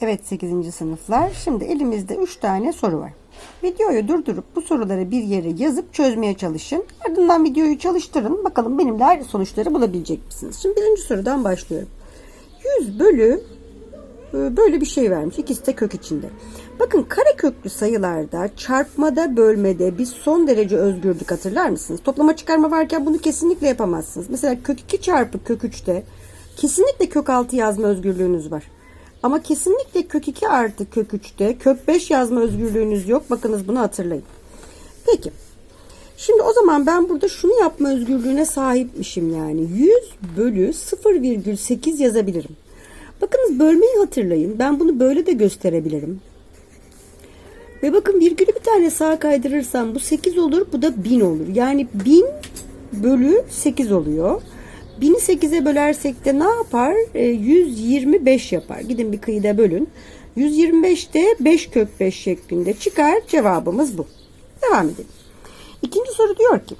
Evet 8. sınıflar. Şimdi elimizde 3 tane soru var. Videoyu durdurup bu soruları bir yere yazıp çözmeye çalışın. Ardından videoyu çalıştırın. Bakalım benimle aynı sonuçları bulabilecek misiniz? Şimdi birinci sorudan başlıyorum. 100 bölü e, böyle bir şey vermiş. İkisi de kök içinde. Bakın kare köklü sayılarda çarpmada bölmede biz son derece özgürdük hatırlar mısınız? Toplama çıkarma varken bunu kesinlikle yapamazsınız. Mesela kök 2 çarpı kök 3'te kesinlikle kök 6 yazma özgürlüğünüz var. Ama kesinlikle kök 2 artı kök 3'te kök 5 yazma özgürlüğünüz yok. Bakınız bunu hatırlayın. Peki. Şimdi o zaman ben burada şunu yapma özgürlüğüne sahipmişim yani. 100 bölü 0,8 yazabilirim. Bakınız bölmeyi hatırlayın. Ben bunu böyle de gösterebilirim. Ve bakın virgülü bir tane sağa kaydırırsam bu 8 olur. Bu da 1000 olur. Yani 1000 bölü 8 oluyor. 1000'i 8'e bölersek de ne yapar? E, 125 yapar. Gidin bir kıyıda bölün. 125 de 5 kök 5 şeklinde çıkar. Cevabımız bu. Devam edelim. İkinci soru diyor ki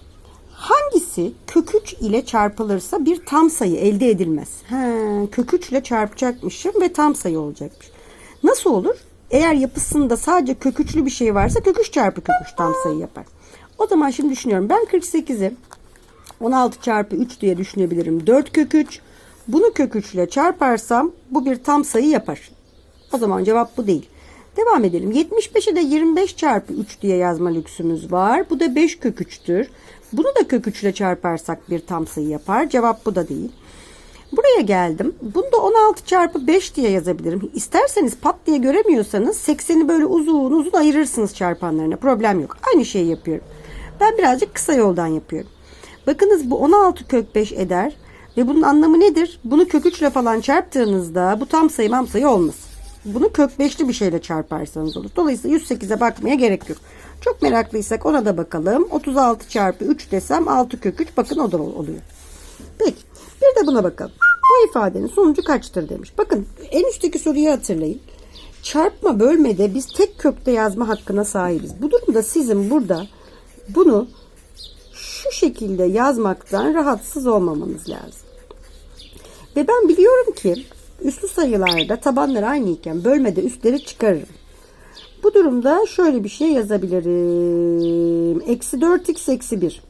hangisi kök 3 ile çarpılırsa bir tam sayı elde edilmez? He, kök 3 ile çarpacakmışım ve tam sayı olacakmış. Nasıl olur? Eğer yapısında sadece kök 3'lü bir şey varsa kök 3 çarpı kök 3 tam sayı yapar. O zaman şimdi düşünüyorum. Ben 48'i 16 çarpı 3 diye düşünebilirim. 4 kök 3. Bunu kök 3 ile çarparsam bu bir tam sayı yapar. O zaman cevap bu değil. Devam edelim. 75'e de 25 çarpı 3 diye yazma lüksümüz var. Bu da 5 kök 3'tür. Bunu da kök 3 ile çarparsak bir tam sayı yapar. Cevap bu da değil. Buraya geldim. Bunu da 16 çarpı 5 diye yazabilirim. İsterseniz pat diye göremiyorsanız 80'i böyle uzun uzun ayırırsınız çarpanlarına. Problem yok. Aynı şeyi yapıyorum. Ben birazcık kısa yoldan yapıyorum. Bakınız bu 16 kök 5 eder. Ve bunun anlamı nedir? Bunu kök 3 ile falan çarptığınızda bu tam sayı mam sayı olmaz. Bunu kök 5'li bir şeyle çarparsanız olur. Dolayısıyla 108'e bakmaya gerek yok. Çok meraklıysak ona da bakalım. 36 çarpı 3 desem 6 kök 3 bakın o da oluyor. Peki bir de buna bakalım. Bu ifadenin sonucu kaçtır demiş. Bakın en üstteki soruyu hatırlayın. Çarpma bölmede biz tek kökte yazma hakkına sahibiz. Bu durumda sizin burada bunu şekilde yazmaktan rahatsız olmamanız lazım. Ve ben biliyorum ki üslü sayılarda tabanlar aynı iken bölmede üstleri çıkarırım. Bu durumda şöyle bir şey yazabilirim. Eksi 4x eksi 1.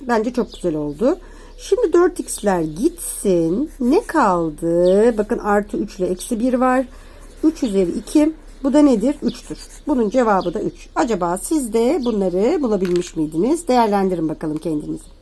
Bence çok güzel oldu. Şimdi 4x'ler gitsin. Ne kaldı? Bakın artı 3 ile eksi 1 var. 3 üzeri 2. Bu da nedir? 3'tür. Bunun cevabı da 3. Acaba siz de bunları bulabilmiş miydiniz? Değerlendirin bakalım kendinizi.